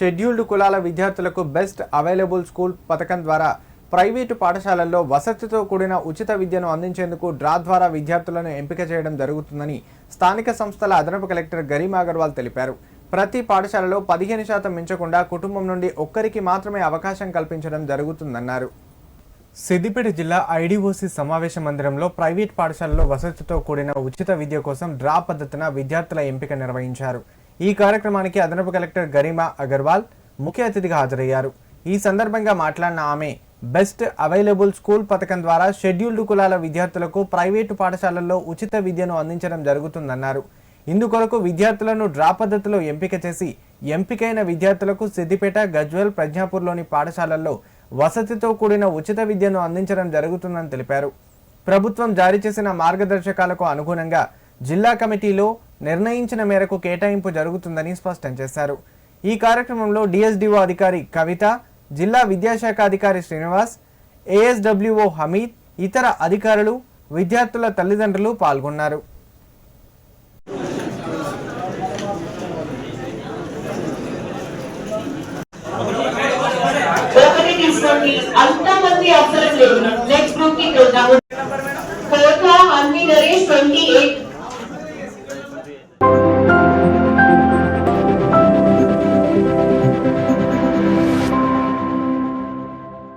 Scheduled కులాల విద్యార్థులకు best available school పథకం ద్వారా ప్రైవేటు పాఠశాలల్లో వసతితో కూడిన ఉచిత విద్యను అందించేందుకు డ్రా ద్వారా విద్యార్థులను ఎంపిక చేయడం జరుగుతుందని స్థానిక సంస్థల అదనపు కలెక్టర్ గరీమ్ అగర్వాల్ తెలిపారు. ప్రతి పాఠశాలలో పదిహేను శాతం మించకుండా కుటుంబం నుండి ఒక్కరికి మాత్రమే అవకాశం కల్పించడం జరుగుతుందన్నారు. సిద్దిపేట జిల్లా ఐడిఓసి సమావేశ మందిరంలో ప్రైవేట్ పాఠశాలలో వసతితో కూడిన ఉచిత విద్య కోసం డ్రా పద్ధతిన విద్యార్థుల ఎంపిక నిర్వహించారు. ఈ కార్యక్రమానికి అదనపు కలెక్టర్ గరిమా అగర్వాల్ ముఖ్య అతిథిగా హాజరయ్యారు. ఈ సందర్భంగా మాట్లాడిన ఆమె బెస్ట్ అవైలబుల్ స్కూల్ పథకం ద్వారా షెడ్యూల్డ్ కులాల విద్యార్థులకు ప్రైవేటు పాఠశాలల్లో ఉచిత విద్యను అందించడం జరుగుతుందన్నారు. ఇందుకొరకు విద్యార్థులను డ్రా పద్ధతిలో ఎంపిక చేసి ఎంపికైన విద్యార్థులకు సిద్దిపేట గజ్వెల్ ప్రజ్ఞాపూర్లోని పాఠశాలల్లో వసతితో కూడిన ఉచిత విద్యను అందించడం జరుగుతుందని తెలిపారు. ప్రభుత్వం జారీ చేసిన మార్గదర్శకాలకు అనుగుణంగా జిల్లా కమిటీలో నిర్ణయించిన మేరకు కేటాయింపు జరుగుతుందని స్పష్టం చేశారు. ఈ కార్యక్రమంలో డిఎస్డిఓ అధికారి కవిత జిల్లా విద్యాశాఖ అధికారి శ్రీనివాస్ ఏఎస్డబ్ల్యూఓ హమీద్ ఇతర అధికారులు విద్యార్థుల తల్లిదండ్రులు పాల్గొన్నారు. అంతమంది అవసరం లేదు. నెక్స్ట్ గ్రూప్కి వెళ్దాము.